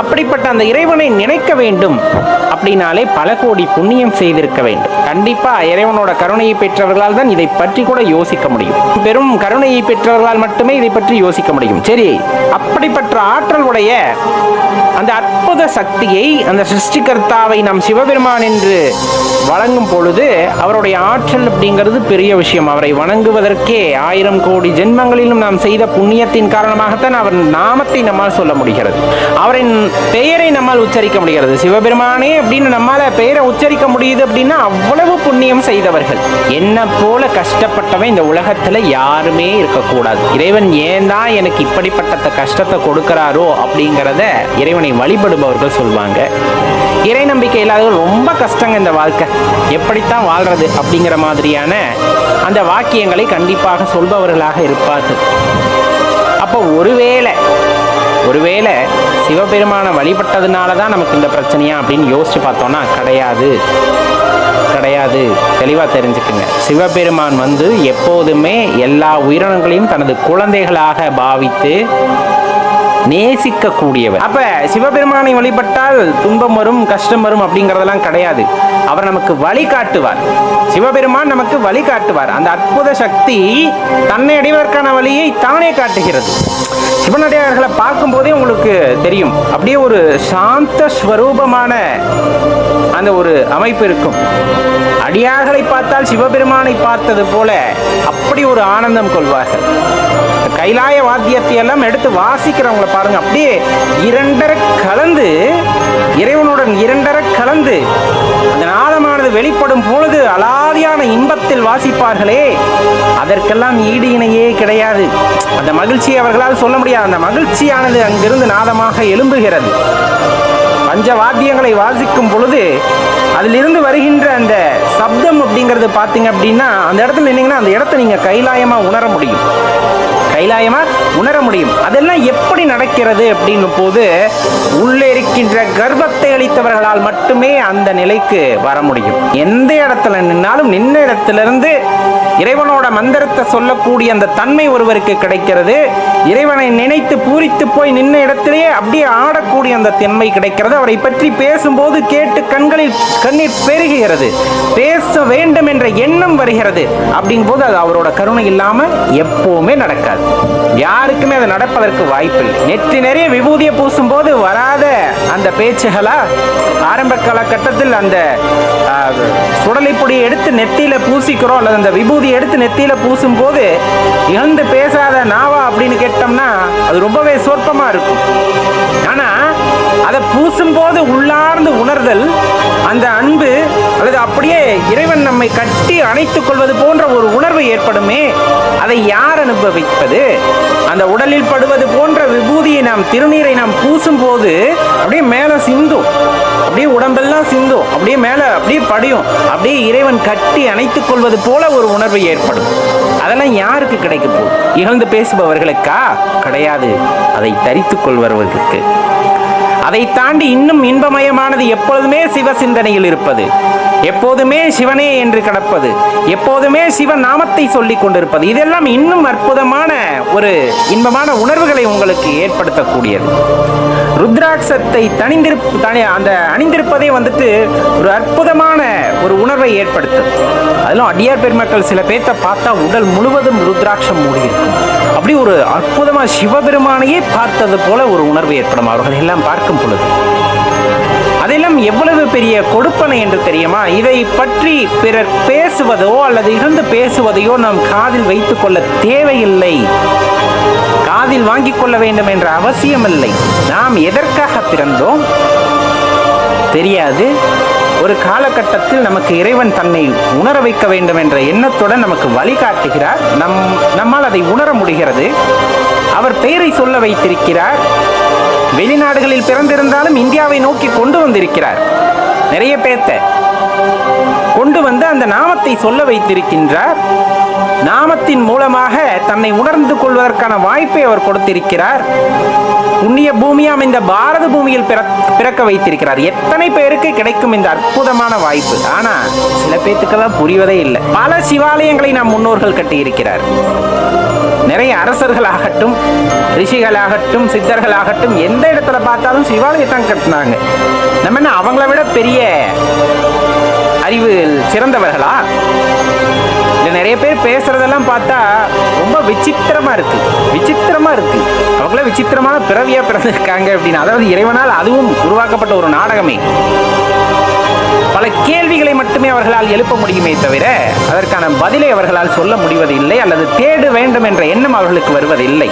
அப்படிப்பட்ட அந்த இறைவனை நினைக்க வேண்டும் அப்படின்னாலே பல கோடி புண்ணியம் செய்திருக்க வேண்டும். கண்டிப்பா இறைவனோட கருணையை பெற்றவர்களால் தான் இதை பற்றி கூட யோசிக்க முடியும். பெரும் கருணையை பெற்றவர்களால் மட்டுமே இதை பற்றி யோசிக்க முடியும். சரி அப்படிப்பட்ட ஆற்றல் உடைய அந்த அற்புத சக்தியை அந்த சிருஷ்டிகர்த்தாவை நாம் சிவபெருமான் என்று வழங்கும் பொழுது அவருடைய ஆற்றல் அப்படிங்கிறது பெரிய விஷயம். அவரை வணங்குவதற்கே ஆயிரம் கோடி ஜென்மங்களிலும் நாம் செய்த புண்ணியத்தின் காரணமாகத்தான் அவர் நாமத்தை நம்மால் சொல்ல முடிகிறது. அவரின் பெயரை நம்மால் உச்சரிக்க முடிகிறது. சிவபெருமானே அப்படின்னு நம்மால் பெயரை உச்சரிக்க முடியுது அப்படின்னா அவ்வளவு புண்ணியம் செய்தவர்கள். என்ன போல கஷ்டப்பட்டவன் இந்த உலகத்தில் யாருமே இருக்கக்கூடாது. இறைவன் ஏன் தான் எனக்கு இப்படிப்பட்ட கஷ்டத்தை கொடுக்கிறாரோ அப்படிங்கிறத இறைவனை வழிபடுபவர்கள் சொல்வாங்க. இறை நம்பிக்கை இல்லாதவர்கள் ரொம்ப கஷ்டங்க இந்த வாழ்க்கை. எப்படித்தான் வாழ்றது அப்படிங்கிற மாதிரியான அந்த வாக்கியங்களை கண்டிப்பாக சொல்பவர்களாக இருப்பார்கள். அப்போ ஒருவேளை ஒருவேளை சிவபெருமானை வழிபட்டதுனால தான் நமக்கு இந்த பிரச்சனையா அப்படின்னு யோசிச்சு பார்த்தோம்னா கிடையாது. கிடையாது. தெளிவாக தெரிஞ்சுக்குங்க. சிவபெருமான் வந்து எப்போதுமே எல்லா உயிரினங்களையும் தனது குழந்தைகளாக பாவித்து நேசிக்கக்கூடியவர். அப்ப சிவபெருமானை வழிபட்டால் துன்பம் வரும் கஷ்டம் வரும் அப்படிங்கறதெல்லாம் கிடையாது. அவர் நமக்கு வழி காட்டுவார். சிவபெருமான் நமக்கு வழி காட்டுவார். அந்த அற்புத சக்தி தன்னை அடைவதற்கான வழியை தானே காட்டுகிறது. சிவனடியார்களை பார்க்கும் போதே உங்களுக்கு தெரியும். அப்படியே ஒரு சாந்த ஸ்வரூபமான அந்த ஒரு அமைப்பு இருக்கும். அடியார்களை பார்த்தால் சிவபெருமானை பார்த்தது போல அப்படி ஒரு ஆனந்தம் கொள்வார்கள். கைலாய வாத்தியத்தை எல்லாம் எடுத்து வாசிக்கிறவங்கள பாருங்க. அப்படியே இரண்டரை கலந்து இறைவனுடன் இரண்டரை கலந்து அந்த நாதமானது வெளிப்படும் பொழுது அலாதியான இன்பத்தில் வாசிப்பார்களே. அதற்கெல்லாம் ஈடு இணையே கிடையாது. அந்த மகிழ்ச்சியை அவர்களால் சொல்ல முடியாது. அந்த மகிழ்ச்சியானது அங்கிருந்து நாதமாக எழும்புகிறது. பஞ்ச வாத்தியங்களை வாசிக்கும் பொழுது அதிலிருந்து வருகின்ற அந்த சப்தம் அப்படிங்கிறது பார்த்தீங்க அப்படின்னா அந்த இடத்துல நின்னீங்கன்னா அந்த இடத்த நீங்கள் கைலாயமாக உணர முடியும். kailayama? உணர முடியும். அதெல்லாம் எப்படி நடக்கிறது அப்படின்னும் போது உள்ளே இருக்கின்ற கர்ப்பத்தை அளித்தவர்களால் மட்டுமே அந்த நிலைக்கு வர முடியும். எந்த இடத்துல நின்னாலும் நின்ன இடத்திலிருந்து இறைவனோட மந்திரத்தை சொல்லக்கூடிய அந்த தன்மை ஒருவருக்கு கிடைக்கிறது. இறைவனை நினைத்து பூரித்து போய் நின்ன இடத்திலேயே அப்படியே ஆடக்கூடிய அந்த தன்மை கிடைக்கிறது. அவரை பற்றி பேசும்போது கேட்டு கண்களில் கண்ணீர் பெருகுகிறது. பேச வேண்டும் என்ற எண்ணம் வருகிறது. அப்படிங்கும் போது அது அவரோட கருணை இல்லாமல் எப்போவுமே நடக்காது. யார் யாருக்குமே அது நடப்பதற்கு வாய்ப்பில்லை. நெற்றி நிறைய விபூதியை பூசும் போது வராத அந்த பேச்சுகளா? ஆரம்ப காலகட்டத்தில் அந்த சுடலை பொடியை எடுத்து நெத்தியில பூசிக்கிறோம் அல்லது அந்த விபூதியை எடுத்து நெத்தியில பூசும் போது இழந்து பேசாத நாவா அப்படின்னு கேட்டோம்னா அது ரொம்பவே சொற்பமா இருக்கும். ஆனா அதை பூசும்போது உள்ளார்ந்து உணர்தல் அந்த அன்பு அல்லது அப்படியே இறைவன் நம்மை கட்டி அணைத்துக் கொள்வது போன்ற ஒரு உணர்வு ஏற்படுமே அதை யார் அனுபவிப்பது? அந்த உடலில் படுவது போன்ற விபூதியை நாம் திருநீரை நாம் பூசும் போது அப்படியே மேலே சிந்தும் அப்படியே உடம்பெல்லாம் சிந்தும் அப்படியே மேலே அப்படியே படியும் அப்படியே இறைவன் கட்டி அணைத்துக் கொள்வது போல ஒரு உணர்வு ஏற்படும். அதெல்லாம் யாருக்கு கிடைக்க போகுது? இகழ்ந்து பேசுபவர்களுக்கா? கிடையாது. அதை தரித்துக் கொள்பவர்களுக்கு. அதை தாண்டி இன்னும் இன்பமயமானது எப்பொழுதுமே சிவ சிந்தனையில் இருப்பது. எப்போதுமே சிவனே என்று கிடப்பது எப்போதுமே சிவ நாமத்தை சொல்லிக் கொண்டிருப்பது இதெல்லாம் இன்னும் அற்புதமான ஒரு இன்பமான உணர்வுகளை உங்களுக்கு ஏற்படுத்தக்கூடியது. ருத்ராட்சத்தை தணிந்திருப் தனி அந்த அணிந்திருப்பதே வந்துட்டு ஒரு அற்புதமான ஒரு உணர்வை ஏற்படுத்தும். அதிலும் அடியார் பெருமக்கள் சில பேர்த்த பார்த்தா உடல் முழுவதும் ருத்ராட்சம் மூடியிருக்கும் அப்படி ஒரு அற்புதமாக சிவபெருமானையே பார்த்தது போல ஒரு உணர்வு ஏற்படும். அவர்கள் எல்லாம் பார்க்கும் பொழுது அதெல்லாம் எவ்வளவு பெரிய கொடுப்பனை என்று தெரியுமா? இதை பற்றி பிறர் பேசுவதோ அல்லது இருந்து பேசுவதையோ நாம் காதில் வைத்துக் கொள்ள தேவையில்லை. காதில் வாங்கிக் கொள்ள வேண்டும் என்ற அவசியமில்லை. நாம் எதற்காக பிறந்தோம்? தெரியாது. ஒரு காலகட்டத்தில் நமக்கு இறைவன் தன்னை உணர வைக்க வேண்டும் என்ற எண்ணத்துடன் நமக்கு வழிகாட்டுகிறார் நம் நம்மால் அதை உணர முடிகிறது. அவர் பெயரை சொல்ல வைத்திருக்கிறார். வெளிநாடுகளில் பிறந்திருந்தாலும் இந்தியாவை நோக்கி கொண்டு வந்திருக்கிறார். நிறைய பேர்த்த கொண்டு வந்து அந்த நாமத்தை சொல்ல வைத்திருக்கின்றார். நாமத்தின் மூலமாக தன்னை உணர்ந்து கொள்வதற்கான வாய்ப்பை அவர் கொடுத்திருக்கிறார். புண்ணிய பூமியாம் இந்த பாரத பூமியில் பிறக்- பிறக்க வைத்திருக்கிறார். எத்தனை பேருக்கு கிடைக்கும் இந்த அற்புதமான வாய்ப்பு? ஆனா சில பேத்துக்கெல்லாம் புரிவதே இல்லை. பல சிவாலயங்களை நம் முன்னோர்கள் கட்டியிருக்கிறார். நிறைய அரசர்களாகட்டும் ரிஷிகளாகட்டும் சித்தர்களாகட்டும் எந்த இடத்துல பார்த்தாலும் சிவாலயத்தான் கட்டினாங்க. நம்ம என்ன அவங்கள விட பெரிய அறிவு சிறந்தவர்களா? இல்ல நிறைய பேர் பேசுறதெல்லாம் பார்த்தா ரொம்ப விசித்திரமா இருக்கு. விசித்திரமா இருக்கு. அவங்கள விசித்திரமான பிறவியா பிறந்திருக்காங்க அப்படின்னு. அதாவது இறைவனால் அதுவும் உருவாக்கப்பட்ட ஒரு நாடகமே. பல கேள்விகளை மட்டுமே அவர்களால் எழுப்ப முடியுமே தவிர அதற்கான பதிலை அவர்களால் சொல்ல முடிவதில்லை அல்லது தேட வேண்டும் என்ற எண்ணம் அவர்களுக்கு வருவதில்லை.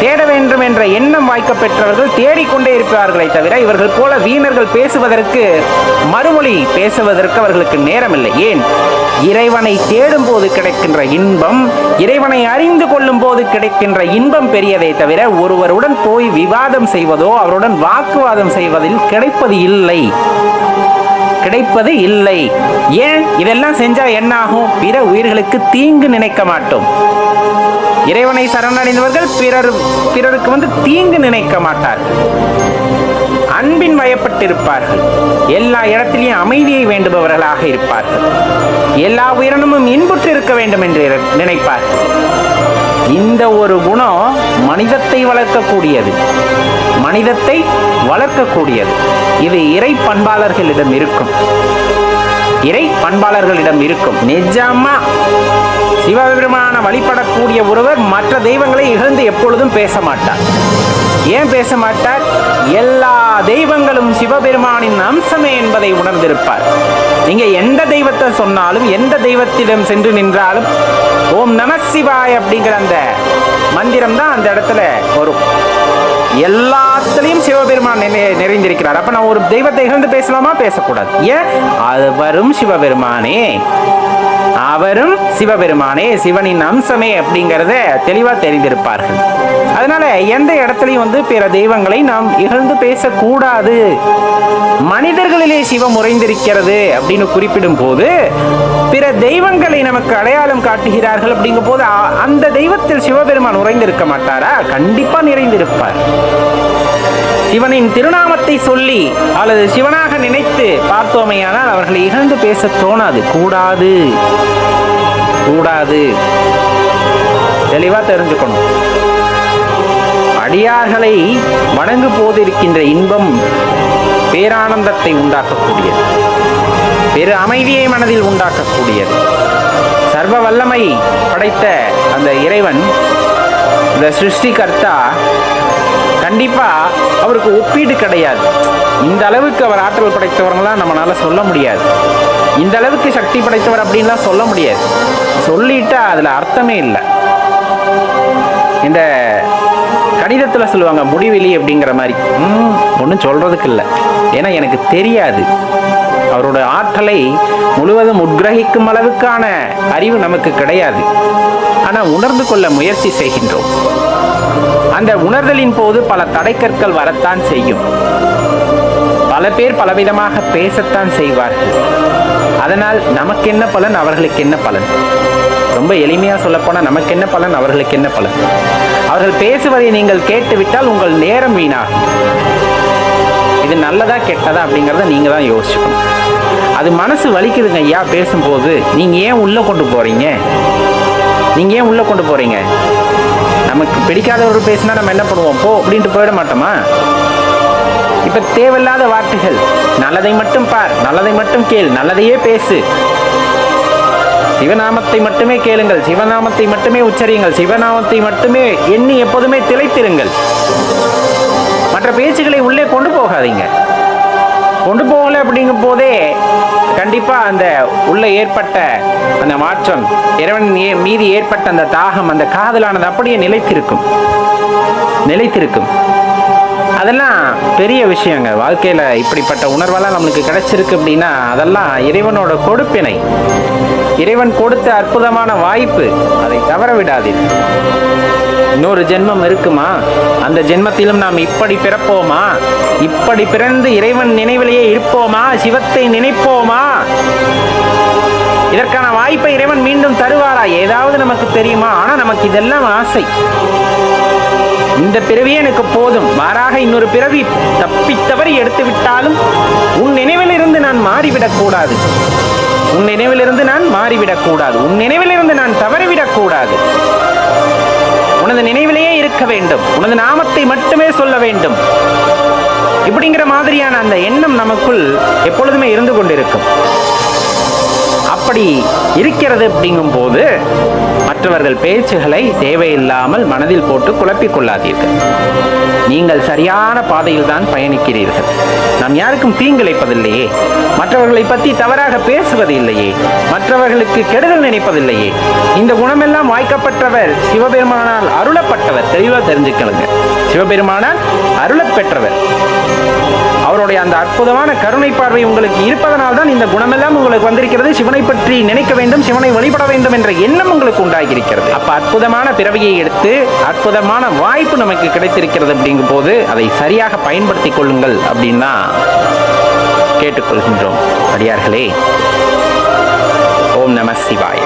தேட வேண்டும் என்ற எண்ணம் வாய்க்க பெற்றவர்கள் தேடிக்கொண்டே இருப்பார்களே தவிர இவர்கள் போல வீணர்கள் பேசுவதற்கு மறுமொழி பேசுவதற்கு அவர்களுக்கு நேரமில்லை. ஏன்? இறைவனை தேடும் போது கிடைக்கின்ற இன்பம் இறைவனை அறிந்து கொள்ளும் போது கிடைக்கின்ற இன்பம் பெரியதே தவிர ஒருவருடன் போய் விவாதம் செய்வதோ அவருடன் வாக்குவாதம் செய்வதில் கிடைப்பது இல்லை. கிடைப்பது இல்லை. ஏன்? இதெல்லாம் செஞ்சா என்ன ஆகும் பிற உயிர்களுக்கு தீங்கு நினைக்க மாட்டோம். இறைவனை சரணடைந்தவர்கள் பிறர் பிறருக்கு வந்து தீங்கு நினைக்க மாட்டார்கள் அன்பின் வயப்பட்டிருப்பார்கள். எல்லா இடத்திலையும் அமைதியை வேண்டுபவர்களாக இருப்பார்கள். எல்லா உயிரினமும் இன்புற்று இருக்க வேண்டும் என்று நினைப்பார் நினைப்பார்கள். இந்த ஒரு குணம் மனிதத்தை வளர்க்கக்கூடியது. மனிதத்தை வளர்க்கக்கூடியது. இது இறை பண்பாளர்களிடம் இருக்கும். இறை பண்பாளர்களிடம் இருக்கும். நிஜமா சிவபெருமான வழிபடக்கூடிய ஒருவர் மற்ற தெய்வங்களை இகழ்ந்து எப்பொழுதும் பேச மாட்டார். ஏன் பேச மாட்டார்? எல்லா தெய்வங்களும் சிவபெருமானின் அம்சமே என்பதை உணர்ந்திருப்பார். நீங்க எந்த தெய்வத்தை சொன்னாலும் எந்த தெய்வத்திடம் சென்று நின்றாலும் ஓம் நம சிவாய் அப்படிங்கிற அந்த மந்திரம் தான் அந்த இடத்துல வரும். எல்லாத்துலயும் சிவபெருமான் நிறைந்திருக்கிறார். அப்ப நான் ஒரு தெய்வத்தை இகழ்ந்து பேசலாமா? பேசக்கூடாது. ஏன்? அவரும் சிவபெருமானே. அவரும் சிவபெருமானே. சிவனின் அம்சமே அப்படிங்கறத தெளிவா தெரிந்திருப்பார்கள். அதனால எந்த இடத்துலையும் வந்து பிற தெய்வங்களை நாம் இகழ்ந்து பேசக்கூடாது. மனிதர்களிலே சிவம் உறைந்திருக்கிறது அப்படின்னு குறிப்பிடும் போது பிற தெய்வங்களை நமக்கு அடையாளம் காட்டுகிறார்கள் அப்படிங்கும் போது அந்த தெய்வத்தில் சிவபெருமான் உறைந்திருக்க மாட்டாரா? கண்டிப்பா நிறைந்திருப்பார். சிவனின் திருநாமத்தை சொல்லி அல்லது சிவனாக நினைத்து பார்த்தோமையானால் அவர்களை இகழ்ந்து பேச தோணாது. கூடாது. கூடாது. தெளிவா தெரிஞ்சுக்கணும். அடியார்களை வணங்கு போதிருக்கின்ற இன்பம் பேரானந்தத்தை உண்டாக்கக்கூடியது. பெரு அமைதியை மனதில் உண்டாக்கக்கூடியது. சர்வ வல்லமை படைத்த அந்த இறைவன் இந்த சிருஷ்டிகர்த்தா கண்டிப்பா அவருக்கு ஒப்பீடு கிடையாது. இந்த அளவுக்கு அவர் ஆற்றல் படைத்தவர்களாம் நம்மளால் சொல்ல முடியாது. இந்த அளவுக்கு சக்தி படைத்தவர் அப்படின்லாம் சொல்ல முடியாது. சொல்லிட்டா அதுல அர்த்தமே இல்லை. இந்த கணிதத்தில் சொல்லுவாங்க முடிவெளி அப்படிங்கிற மாதிரி. ஒன்றும் சொல்கிறதுக்கு இல்லை ஏன்னா எனக்கு தெரியாது. அவரோட ஆற்றலை முழுவதும் உட்கிரகிக்கும் அளவுக்கான அறிவு நமக்கு கிடையாது. ஆனால் உணர்ந்து கொள்ள முயற்சி செய்கின்றோம். அந்த உணர்தலின் போது பல தடைக்கற்கள் வரத்தான் செய்யும். பல பேர் பலவிதமாக பேசத்தான் செய்வார்கள். அதனால் நமக்கு என்ன பலன்? அவர்களுக்கு என்ன பலன்? ரொம்ப எளிமையாக சொல்லப்போனால் நமக்கு என்ன பலன்? அவர்களுக்கு என்ன பலன்? அவர்கள் பேசுவதை நீங்கள் கேட்டுவிட்டால் உங்கள் நேரம் வீணாகும். இது நல்லதா கெட்டதா அப்படிங்கிறத நீங்கள் தான் யோசிச்சுக்கணும். அது மனசு வலிக்குதுங்க ஐயா பேசும்போது. நீங்கள் ஏன் உள்ளே கொண்டு போகிறீங்க நீங்கள் ஏன் உள்ளே கொண்டு போகிறீங்க நமக்கு பிடிக்காதவர் பேசினா நம்ம என்ன பண்ணுவோம்? போ அப்படின்ட்டு போயிட மாட்டோமா? இப்போ தேவையில்லாத வார்த்தைகள். நல்லதை மட்டும் பார் நல்லதை மட்டும் கேள் நல்லதையே பேசு. சிவநாமத்தை மட்டுமே கேளுங்கள் சிவநாமத்தை மட்டுமே உச்சரியுங்கள் சிவநாமத்தை மட்டுமே எண்ணி எப்போதுமே திளைத்திருங்கள். மற்ற பேச்சுகளை உள்ளே கொண்டு போகாதீங்க. கொண்டு போகல அப்படிங்கும் போதே கண்டிப்பா அந்த உள்ள ஏற்பட்ட அந்த மாற்றம் இறைவன் ஏ- மீது ஏற்பட்ட அந்த தாகம் அந்த காதலானது அப்படியே நிலைத்திருக்கும். நிலைத்திருக்கும். அதெல்லாம் பெரிய விஷயங்க. வாழ்க்கையில இப்படிப்பட்ட உணர்வெல்லாம் நம்மளுக்கு கிடைச்சிருக்கு அப்படின்னா அதெல்லாம் இறைவனோட கொடுப்பினை. இறைவன் கொடுத்த அற்புதமான வாய்ப்பு அதை தவற விடாதீர்கள் இன்னொரு ஜென்மம் இருக்குமா? அந்த ஜென்மத்திலும் நாம் இப்படி பிறப்போமா? இப்படி பிறந்து இறைவன் நினைவிலேயே இருப்போமா? சிவத்தை நினைப்போமா? இதற்கான வாய்ப்பை இறைவன் மீண்டும் தருவாரா? ஏதாவது நமக்கு தெரியுமா? ஆனால் நமக்கு இதெல்லாம் ஆசை. இந்த பிறவியே எனக்கு போதும். மாறாக இன்னொரு பிறவி தப்பித்தவறி எடுத்து விட்டாலும் உன் நினைவிலிருந்து நான் மாறிவிடக்கூடாது உன் நினைவிலிருந்து நான் மாறிவிடக்கூடாது உன் நினைவிலிருந்து நான் தவறிவிடக்கூடாது உனது நினைவிலேயே இருக்க வேண்டும். உனது நாமத்தை மட்டுமே சொல்ல வேண்டும். இப்படிங்கிற மாதிரியான அந்த எண்ணம் நமக்குள் எப்பொழுதுமே இருந்து கொண்டிருக்கும். அப்படி இருக்கிறது அப்படிங்கும் போது மற்றவர்கள் பேச்சுகளை தேவையில்லாமல் மனதில் போட்டு குழப்பிக் கொள்ளாதீர்கள். நீங்கள் சரியான பாதையில் தான் பயணிக்கிறீர்கள். நாம் யாருக்கும் தீங்கிழைப்பதில்லையே. மற்றவர்களை பற்றி தவறாக பேசுவது இல்லையே மற்றவர்களுக்கு கெடுதல் நினைப்பதில்லையே. இந்த குணமெல்லாம் வாய்க்கப்பட்டவர் சிவபெருமானால் அருளப்பட்டவர். தெளிவாக தெரிஞ்சுக்கலுங்க சிவபெருமானால் அருளப் பெற்றவர். அவருடைய அந்த அற்புதமான கருணை பார்வை உங்களுக்கு இருப்பதனால் தான் இந்த குணமெல்லாம் உங்களுக்கு வந்திருக்கிறது. சிவனை பற்றி நினைக்க வேண்டும் சிவனை வழிபட வேண்டும் என்ற எண்ணம் உங்களுக்கு உண்டாகி இருக்கிறது அப்ப அற்புதமான பிறவியை எடுத்து அற்புதமான வாய்ப்பு நமக்கு கிடைத்திருக்கிறது அப்படிங்கும் போது அதை சரியாக பயன்படுத்திக் கொள்ளுங்கள் அப்படின்னு தான் கேட்டுக்கொள்கின்றோம். அடியார்களே ஓம் நம சிவாய.